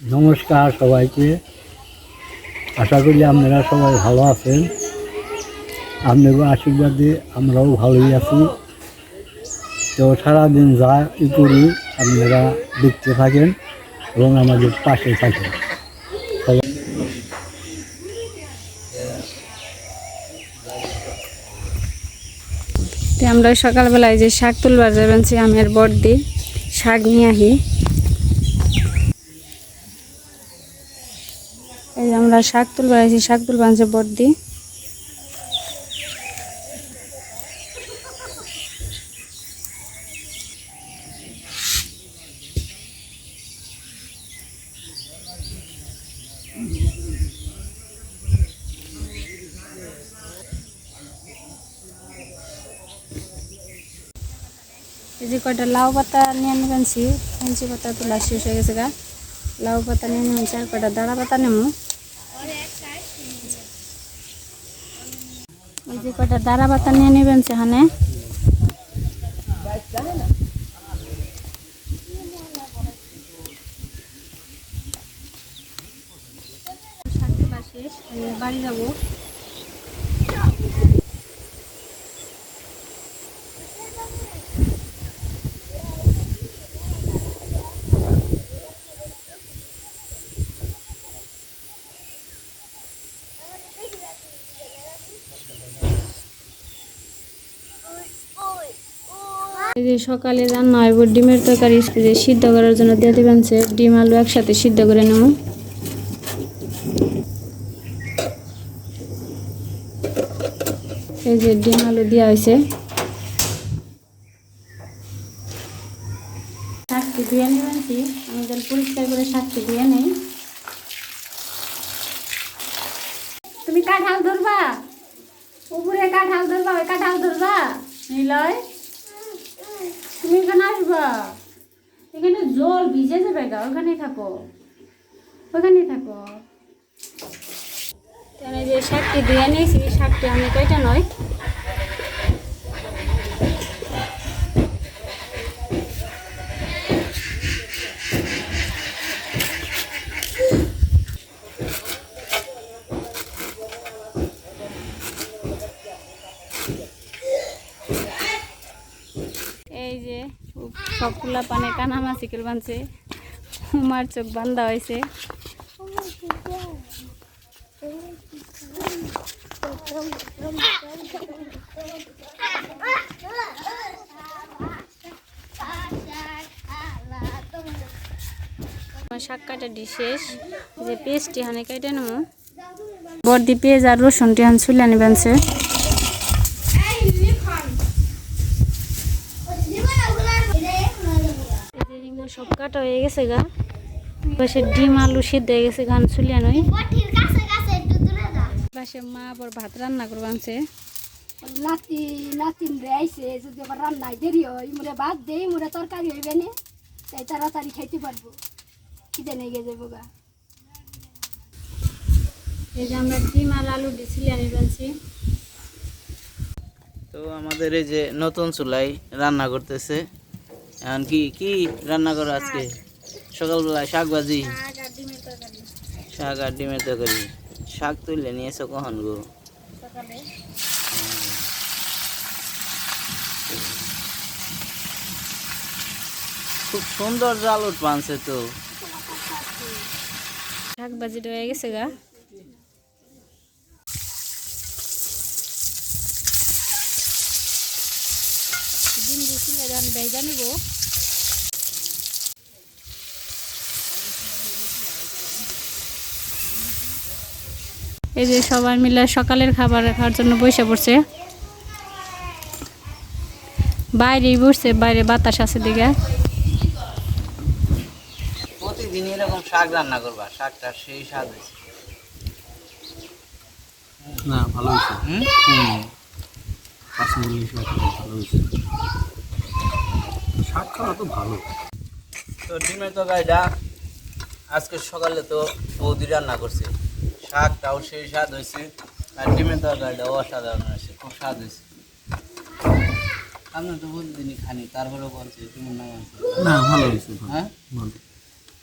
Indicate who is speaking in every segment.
Speaker 1: নমস্কার সবাইকে। আশা করি আপনারা সবাই ভালো আছেন। আপনাদের আশীর্বাদে আমরাও ভালোই আছি। তো সারাদিন যা ই করি, আপনারা দেখতে থাকেন এবং আমাদের পাশে থাকেন।
Speaker 2: আমরা সকালবেলায় যে শাক তুলবার যাবেন, সে আমের বর্দি, শাক নিয়ে আহি এই যে আমরা শাক তুলবার আছি শাক তুলবার আছে বর্দি। এই যে কয়টা লাউ পাতা নিয়ে নেবেন ফেন্সি পাতা তোলা শেষ হয়ে গেছে গা। লাউ পাতা নিয়ে নেবেন আর কয়টা দাঁড়া পাতা নেব। কয়টা দাঁড়া পাতা নিয়ে নেবেন সেখানে। বাড়ি যাব। যে সকালে রান্না হইব ডিমের তরকারি যে সিদ্ধ করার জন্য দিয়ে দেবেন সে ডিম আলু একসাথে সিদ্ধ করে নেব এই যে ডিম আলু দেওয়া হয়েছে শাকটি ধুয়ে নেবেন কি আমি তাহলে পরিষ্কার করে শাকটি ধুয়ে নেই তুমি কাঁঠাল ধরবা উপরে কাঁঠাল ধরবা ওই কাঁঠাল ধরবা নিলয় তুমি এখানে আসবা এখানে জল ভিজে যাবে গা ওখানে থাকো। ওখানে থাকো। তাহলে যে শাকটি ধুয়ে নিয়েছি শাকটি আমি কয়টা নয়? এই যে সবগুলা পানে কানা মাছি কেল বানছে। উমার চোখ বান্ধা হয়েছে। শাক কাটাটি শেষ। যে পেস্টটি হানে কেটে নেব। বর্দি পেঁয়াজ আর রসুনটি হান এই যে রিঙ্গা সব কাটা হয়ে গেছে গা। পাশে ডিম আলু সিদ্ধ হয়ে গেছে গান ছুলিয়া নই। পাশে মা আবার ভাত রান্না করব আনছে।
Speaker 3: লাতি লাতিন রে আইসে যদি আবার রান্নায় দেরি হয় মুরে ভাত দেই মুরে তরকারি হইবে না তাই তাড়াতাড়ি খাইতে পারব। খিদে নেই গে যাব গা।
Speaker 2: এই যে আমরা ডিম আর আলু ছুলিয়া নিবেনছি
Speaker 4: তো আমাদের এই যে নতুন চুলাই রান্না করতেছে। এখন কি কি রান্না করো আজকে? সকালবেলায় শাক ভাজি। শাক আর ডিমের তরকারি। শাক তুলে নিয়েছো কখন গো? খুব সুন্দর জাল উঠ পানছে তো।
Speaker 2: শাক ভাজিটা হয়ে গেছে গা। ডিম দিয়েছিলে যখন বেজা নিব এই যে সবাই মিলে সকালের খাবার খাওয়ার জন্য বসে পড়ছে। বাইরেই বসছে বাইরে বাতাস আছে দিকে
Speaker 4: প্রতিদিন এরকম শাক রান্না করবা শাকটা সেই স্বাদ
Speaker 1: না ভালো হয়েছে
Speaker 4: হুম?
Speaker 1: হুম। কাশ্মীরি শাক ভালো হয়েছে শাক খাওয়া তো ভালো।
Speaker 4: তো ডিমের তরকারিটা আজকে সকালে তো বৌদি রান্না করছে। শাকটাও সেই স্বাদ হয়েছে। আর ডিমের তরকারিটাও অসাধারণ হয়েছে খুব স্বাদ হয়েছে। আমরা তো প্রতিদিনই খানি তারপরেও বলছে নাম
Speaker 1: না ভালো হয়েছে।
Speaker 4: হ্যাঁ?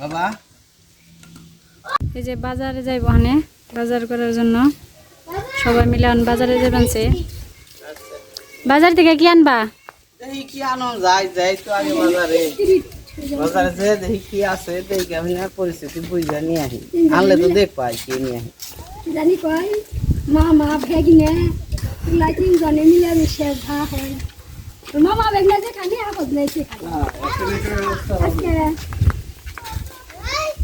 Speaker 4: বাবা?
Speaker 2: এই যে বাজারে যাইব ওখানে বাজার করার জন্য। সবাই মিলে বাজারে যাবেন সে। বাজার থেকে কি আনবা?
Speaker 4: কি আনো যাই যাই তো আগে বাজারে। বাজারে যে দেখি কি আছে দেখি আমি আর পরিস্থিতি বুঝা নিয়ে আসি। আনলে তো দেখ পাই কি নিয়ে আসি।
Speaker 3: জানি কয় মামা ভেগিনে এগুলা তিনজনে মিলে মিশে ভা হয়। মামা ভেগনা যে খালি আপদ নেই সে খালি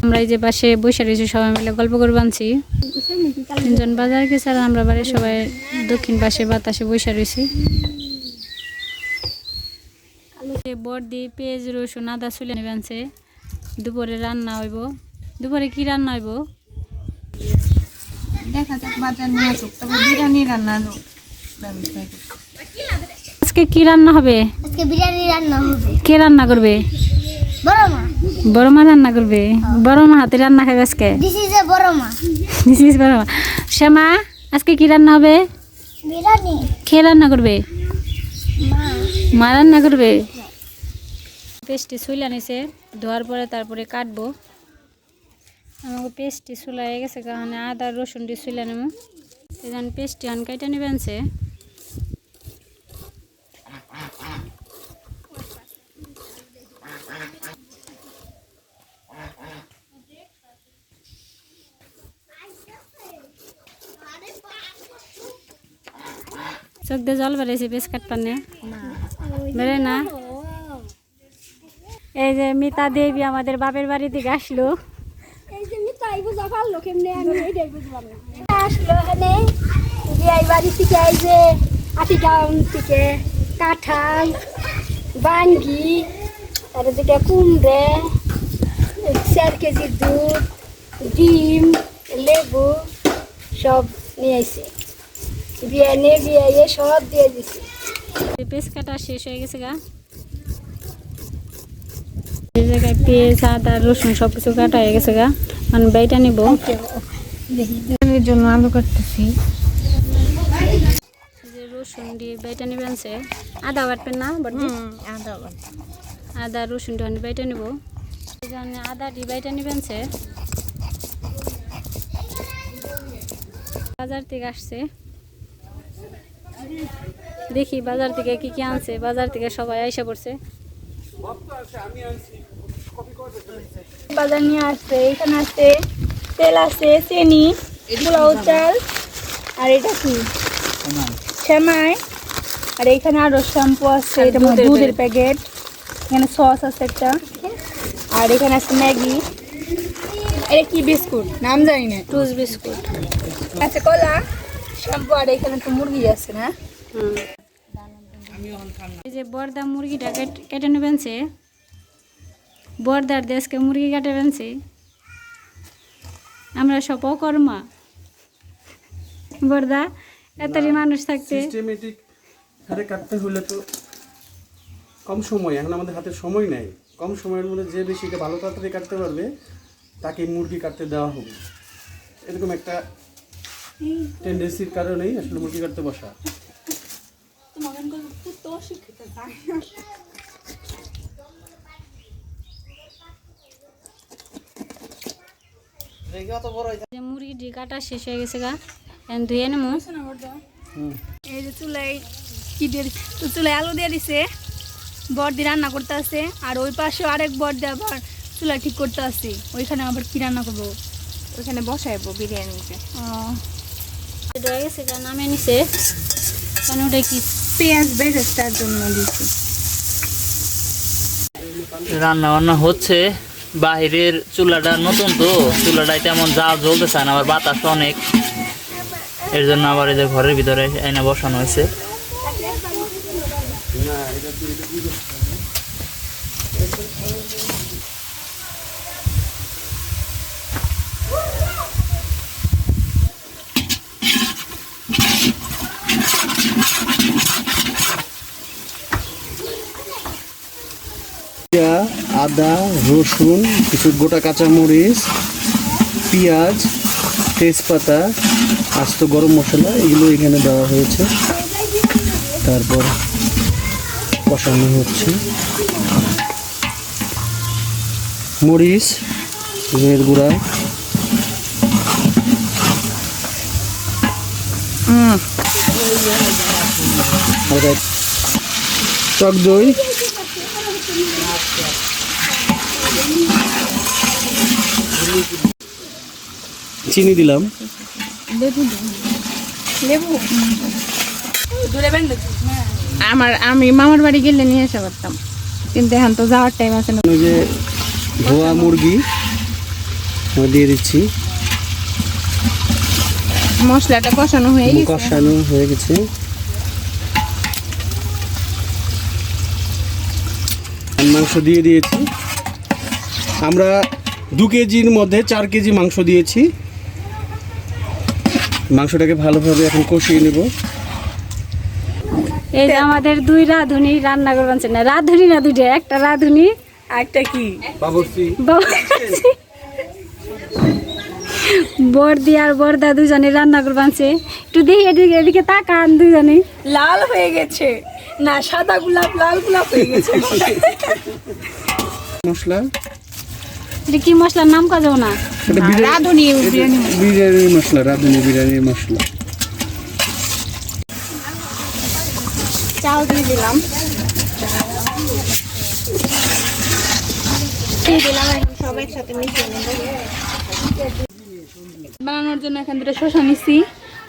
Speaker 2: আমরা এই যে পাশে বসে রয়েছি সবাই মিলে গল্প করে বানছি তিনজন বাজার গেছে আর আমরা বাড়ির সবাই দক্ষিণ পাশে বাতাসে বসে রয়েছি। যে বর্দি পেঁয়াজ রসুন আদা চুলে নেবে আনছে দুপুরে রান্না হইব। দুপুরে কি রান্না হইব?
Speaker 5: দেখা যাক বাজার নিয়ে আসুক। তবে বিরিয়ানি রান্নার
Speaker 2: আজকে কি রান্না হবে?
Speaker 3: আজকে বিরিয়ানি রান্না হবে।
Speaker 2: কে রান্না করবে?
Speaker 3: বড় মা।
Speaker 2: বড় মা রান্না করবে? বড় মা হাতে রান্না খাবে আজকে?
Speaker 3: দিস ইজ এ বড় মা।
Speaker 2: বড় মা। শ্যামা আজকে কি রান্না হবে?
Speaker 3: বিরিয়ানি।
Speaker 2: কে রান্না করবে?
Speaker 3: মা।
Speaker 2: মা রান্না করবে? পেস্টটি চুলা নিছে, ধোয়ার পরে তারপরে কাটবো। আমাকে পেস্টটি চুলা গেছে কারণে আদা রসুন দিয়ে চুলা নেব এখানে পেস্টটি আন কাইটা নেবেনছে চোখ দিয়ে জল বেড়েছে পেস্ট কাটপার নে বেড়ে না? এই যে মিতা দেবী আমাদের বাপের বাড়ি থেকে আসলো।
Speaker 3: এই যে মিতাই বুঝা পারল কেমনে আমি এইটাই বুঝলাম আসলো এখানে বাড়ি থেকে এই যে থেকে কাঁঠাল বাঙ্গি আর এদিকে কুমড়ে চার কেজি দুধ ডিম লেবু সব নিয়ে বিয়ে নিয়ে বিয়ে সব দিয়ে দিছে।
Speaker 2: কাটা শেষ হয়ে গেছে গা। এই জায়গায় পেঁয়াজ আদা রসুন সব কিছু কাটা হয়ে গেছে গা। মানে বাইটা নিব।
Speaker 5: জন্য আলু কাটতেছি।
Speaker 2: রসুন দিয়ে বাইটা নিবেন সে আদা বাটবেন না
Speaker 5: আদা
Speaker 2: আদা রসুন বাইটা নিব। আদা দিয়ে বাইটা নিবেন সে বাজার থেকে আসছে। দেখি বাজার থেকে কি কি আনছে। বাজার থেকে সবাই আইসা পড়ছে।
Speaker 3: বাজার নিয়ে আসছে এখানে আছে তেল আছে চিনি পোলাও চাল আর এটা কি? সেমাই আর এখানে আরও শ্যাম্পু আছে এটা দুধের প্যাকেট এখানে সস আছে একটা আর এখানে আছে ম্যাগি। এটা কি বিস্কুট? নাম জানি না।
Speaker 2: টুস বিস্কুট
Speaker 3: আছে কলা শ্যাম্পু আর এখানে তো মুরগি আছে না?
Speaker 2: হুম। এই যে বর্দা মুরগিটা কেটে নেবেন সে। বর্দার দেশকে মুরগি কেটে বেনছে আমরা সব অকর্মা। বর্দা এতই মানুষ থাকতে।
Speaker 6: সিস্টেমেটিক হারে কাটতে হলে তো কম সময় এখন আমাদের হাতে সময় নেই। কম সময়ের মধ্যে যে বেশি ভালো তাড়াতাড়ি কাটতে পারবে তাকে মুরগি কাটতে দেওয়া হবে। এরকম একটা টেন্ডেন্সির কারণেই আসলে মুরগি কাটতে বসা।
Speaker 4: বড় হয়েছে
Speaker 2: মুরগিটি কাটা শেষ হয়ে গেছে গা। এখন ধুয়ে নেব
Speaker 3: এই যে চুলাই কি দিয়ে তো চুলাই আলু দিয়ে দিছে। বর্দি রান্না করতে আছে। আর ওই পাশে আরেক বর্দি আবার চুলা ঠিক করতে আছে। ওইখানে আবার কি রান্না করব?
Speaker 5: ওখানে বসাইবো বিরিয়ানিতে।
Speaker 2: ধুয়ে গেছে গা নামে নিছে। কারণ ওটা কি
Speaker 5: পেঁয়াজ বেরেস্তার জন্য দিচ্ছি।
Speaker 4: রান্না বান্না হচ্ছে, বাহিরের চুলাটা নতুন তো, চুলাটাই তেমন জাল জ্বলতেছে না, আবার বাতাস অনেক। এর জন্য আবার এই যে ঘরের ভিতরে এনে বসানো হয়েছে।
Speaker 6: আদা রসুন কিছু গোটা কাঁচামরিচ পেঁয়াজ তেজপাতা আস্ত গরম মশলা এগুলো এখানে দেওয়া হয়েছে। তারপর কষানো হচ্ছে। মরিচ রের গুঁড়া। টক দই চিনি দিলাম।
Speaker 5: আমার আমি মামার বাড়ি গেলে নিয়ে এসে করতাম। কিন্তু এখন তো যাওয়ার টাইম আছে না।
Speaker 6: যে ধোয়া মুরগি দিয়ে দিচ্ছি।
Speaker 5: মশলাটা কষানো হয়ে গেছে।
Speaker 6: কষানো হয়ে গেছে। মাংস দিয়ে দিয়েছি। আমরা দু কেজির মধ্যে চার কেজি মাংস দিয়েছি। মাংসটাকে ভালোভাবে এখন কষিয়ে নেব।
Speaker 2: এই যে আমাদের দুই রাঁধুনি রান্না করবেন না রাঁধুনি না দুইটা একটা রাঁধুনি
Speaker 5: একটা কি।
Speaker 2: বর্দি আর বর্দা দুজনে রান্না করবানছে একটু দেখি এদিকে এদিকে তাকান দুজনে।
Speaker 5: লাল হয়ে গেছে। না সাদা গোলাপ লাল গোলাপ হয়ে গেছে।
Speaker 6: মশলা।
Speaker 2: এটা কি মশলার নাম কাজও না?
Speaker 6: এটা বিরিয়ানি
Speaker 5: রাঁধুনি বিরিয়ানি
Speaker 6: মশলা। রাঁধুনি মশলা।
Speaker 5: চাল দিয়ে দিলাম। বানানোর জন্য এখান থেকে শসা নিছি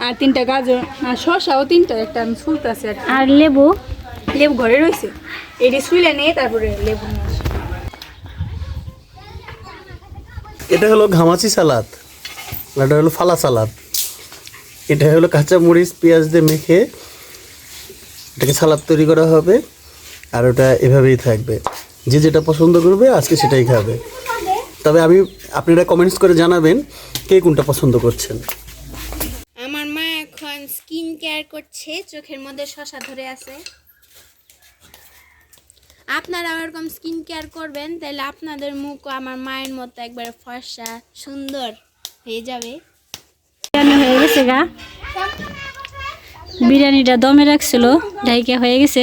Speaker 5: আর তিনটা গাজর আর শসাও তিনটা একটা আমি ফুলতেছি আর
Speaker 2: আর লেবু?
Speaker 5: লেবু ঘরে রয়েছে। এটি শুইলে নিয়ে তারপরে লেবু নিয়ে আসি।
Speaker 6: এটা হলো ঘামাচি সালাদ এটা হলো ফালা সালাদ। এটা হলো কাঁচা মরিচ, পেঁয়াজ দিয়ে মেখে এটাকে সালাদ তৈরি করা হবে, আর ওটা এভাবেই থাকবে। যে যেটা পছন্দ করবে, আজকে সেটাই খাবে। তবে আমি, আপনারা কমেন্টস করে জানাবেন কে কোনটা পছন্দ করছেন।
Speaker 7: আমার মা এখন স্কিন কেয়ার করছে, চোখের মধ্যে শশা ধরে আছে। আপনারা এরকম স্কিন কেয়ার করবেন তাহলে আপনাদের মুখ আমার মায়ের মতো একবারে ফর্সা সুন্দর হয়ে যাবে।
Speaker 2: বিরিয়ানি হয়ে গেছে গা। বিরিয়ানিটা দমে রাখছিল ঢাইকে হয়ে গেছে।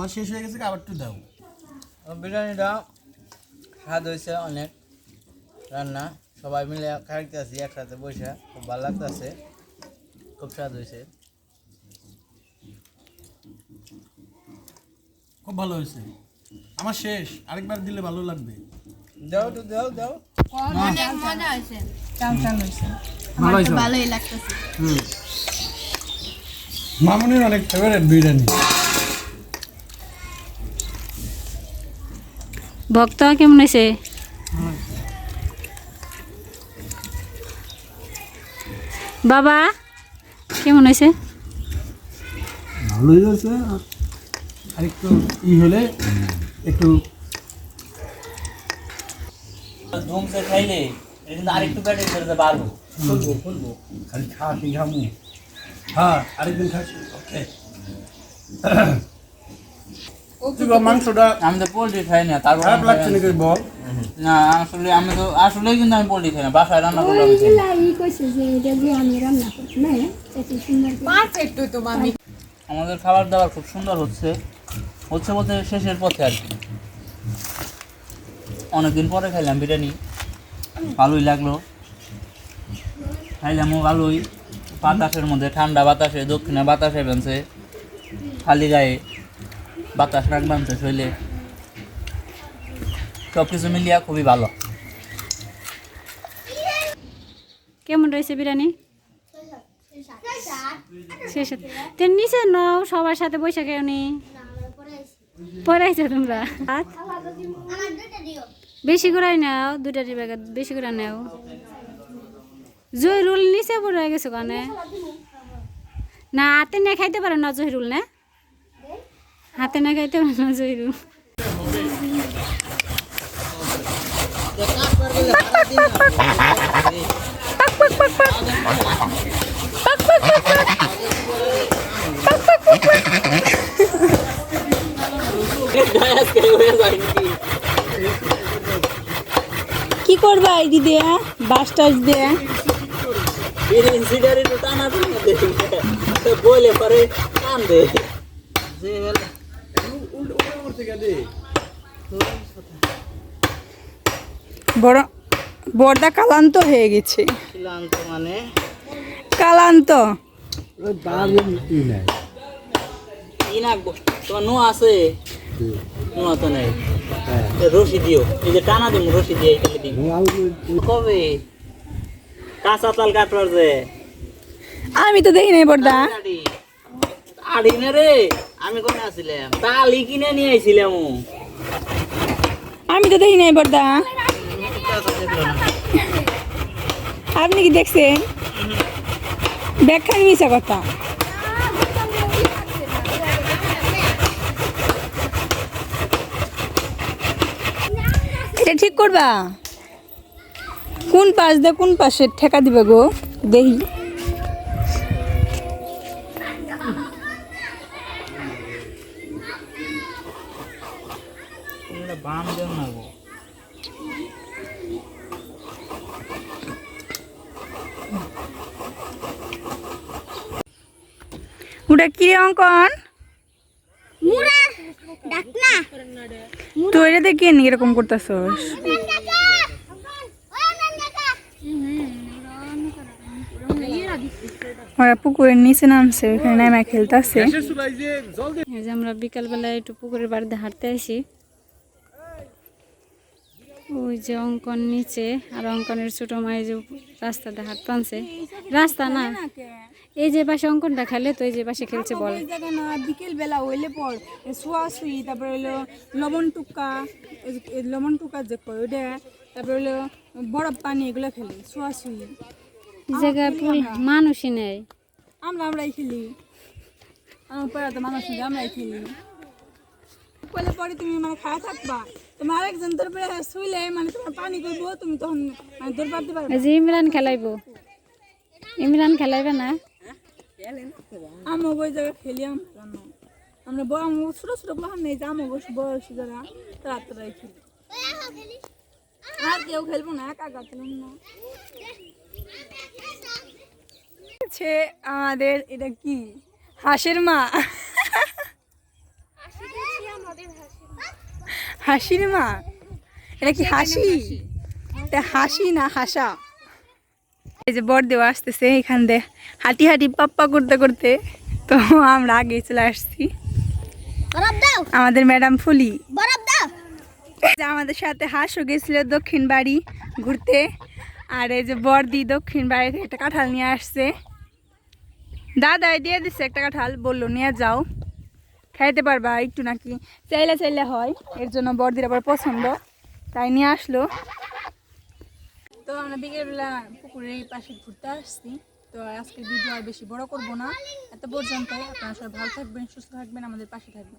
Speaker 6: আমার শেষ হয়ে গেছে খাবারটা দাও।
Speaker 8: বিরিয়ানিটা স্বাদ হয়েছে অনেক। রান্না সবাই মিলে খাইতেছি একসাথে বসে। খুব ভালো লাগতেছে। খুব স্বাদ হয়েছে।
Speaker 6: খুব ভালো হয়েছে। আমার শেষ আরেকবার দিলে ভালো লাগবে।
Speaker 8: দাও তো দাও দাও।
Speaker 6: ভালো হয়েছে।
Speaker 7: ভালোই লাগতেছে।
Speaker 6: মামুনির অনেক ফেভারিট বিরিয়ানি।
Speaker 2: ভক্ত কেমন হয়েছে? বাবা কেমন হয়েছে?
Speaker 6: ভালোই হয়েছে। আর একটু ই হলে একটু
Speaker 8: ধুমসে খাইলে আরেকটু পেটে ফেলতে পারব
Speaker 6: খালি খাসি ঘামু। হ্যাঁ আরেকদিন খাসি। ওকে। তুই বল মাংসটা
Speaker 8: আমি তো পোলট্রি খাই না তারপর
Speaker 6: খারাপ লাগছে নাকি বল?
Speaker 8: না আসলে আমি তো আসলেই কিন্তু আমি পোলট্রি খাই না বাসায় রান্না করলে আমি খাই না।
Speaker 7: ই কইছে যে এটা যে আমি রান্না করি না এত সুন্দর
Speaker 5: পারফেক্ট তো আমি
Speaker 8: আমাদের খাবার দাবার খুব সুন্দর হচ্ছে। হচ্ছে বলতে শেষের পথে আর কি। অনেকদিন পরে খাইলাম বিরিয়ানি ভালোই লাগল। খাইলামও ভালোই। বাতাসের মধ্যে ঠান্ডা বাতাসে দক্ষিণে বাতাসে বেঁধছে। খালি গায়ে। বাতাস রাখ বাঁধছে শৈলে সব কিছু মিলিয়া খুবই ভালো।
Speaker 2: কেমন রয়েছে বিরিয়ানি? শেষ নিচে নাও, সবার সাথে বসে কেউ নি। পড়াইছো তোমরা? বেশি করে নাও দুটা ডিবাগা বেশি করে নাও। জহিরুল নিচে পড়ে গেছে কানে। না হাতে না খাইতে পারো না জহিরুল, না? হাতে না খাইতে না জহিরুল
Speaker 5: কি করবা এই দিদি বাস টাস দিয়ে
Speaker 4: বলে পরে টান দে যে বেলা
Speaker 6: উল্টো উল্টো করতে গেলে
Speaker 5: বড় বড়দা কালান্ত হয়ে গেছে।
Speaker 4: ক্লান্ত মানে?
Speaker 5: কালান্ত।
Speaker 1: ওই তার ই নাই
Speaker 4: কি নাকবো তোমার নোয়া আছে? নোয়া তো নেই।
Speaker 1: হ্যাঁ।
Speaker 4: রশি দিও। এই যে টানা রশি দিয়ে কবে? কাঁচা তাল কাটবার যে?
Speaker 5: আমি তো দেখি নাই বড়দা।
Speaker 4: আড়ি না রে। আমি
Speaker 5: তো দেখি নাই বড়দা আপনি কি দেখছেন? ব্যাখ্যান মিশা কথা। এটা ঠিক করবা? কোন পাশ দিয়ে কোন পাশে ঠেকা দিবে গো? দেখি। ওটা কি রে অঙ্কন?
Speaker 3: মুরা ডাক না।
Speaker 5: তো এটা দেখি নি এরকম করতেছস? ওরা পুকুরের নিচে নামছে ওখানে নামে খেলতেছে।
Speaker 6: চুলাই যে জল
Speaker 2: এই যে আমরা বিকালবেলায় একটু পুকুরের বাড়িতে হাঁটতে আসি। ওই যে অঙ্কন নিচে আর অঙ্কনের ছোট মায়ের যে রাস্তাতে হাঁট টানছে। রাস্তা না। এই যে পাশে অঙ্কনটা খেলে তো এই যে পাশে খেলছে বল।
Speaker 5: বিকেল বেলা হইলে পর শোয়া শুই তারপরে হইল লবণ টুকা লবণ টুকা যে কয় ওইটা তারপরে হইল বরফ পানি এগুলো খেলে শোয়া শুই
Speaker 2: জায়গায় মানুষই নেই।
Speaker 5: আমরা আমরাই খেলি। আমার পাড়াতে মানুষ আমরাই খেলি। পরে তুমি মানে খায় থাকবা। তোমার আরেকজন তোর শুইলে মানে তোমার পানি করব তুমি তখন মানে দৌড় পারতে পারবে
Speaker 2: যে ইমরান খেলাইবো। ইমরান খেলাইবে না?
Speaker 5: আমি ওই জায়গায় খেলি আমরা আমরা বড় আমি ছোট ছোট বহান নেই যে আমি বসে বয়স যারা তারা তারাই খেলি। আর কেউ খেলব না একা একা না। আমাদের এটা কি? হাঁসের মা। হাসির মা। এটা কি হাসি এটা হাসি না হাসা? এই যে বর দেওয়া আসতেছে এখান দিয়ে। হাঁটি হাঁটি পাপ্পা করতে করতে তো আমরা আগে চলে আসছি। আমাদের ম্যাডাম ফুলি। এই যে আমাদের সাথে হাঁসও গেছিল দক্ষিণ বাড়ি ঘুরতে। আর এই যে বর্দি দক্ষিণ বাড়ি থেকে একটা কাঁঠাল নিয়ে আসছে। দাদাই দিয়ে দিচ্ছে একটা কাঁঠাল। বলল নিয়ে যাও। খাইতে পারবা একটু নাকি। চাইলে চাইলে হয়, এর জন্য বর্দির আবার পছন্দ। তাই নিয়ে আসলো। তো আমরা বিকেলবেলা পুকুরের এই পাশে ঘুরতে আসছি। তো আজকে ভিডিও আর বেশি বড় করব না। এত পর্যন্ত আপনারা সবাই ভালো থাকবেন, সুস্থ থাকবেন, আমাদের পাশে থাকবেন।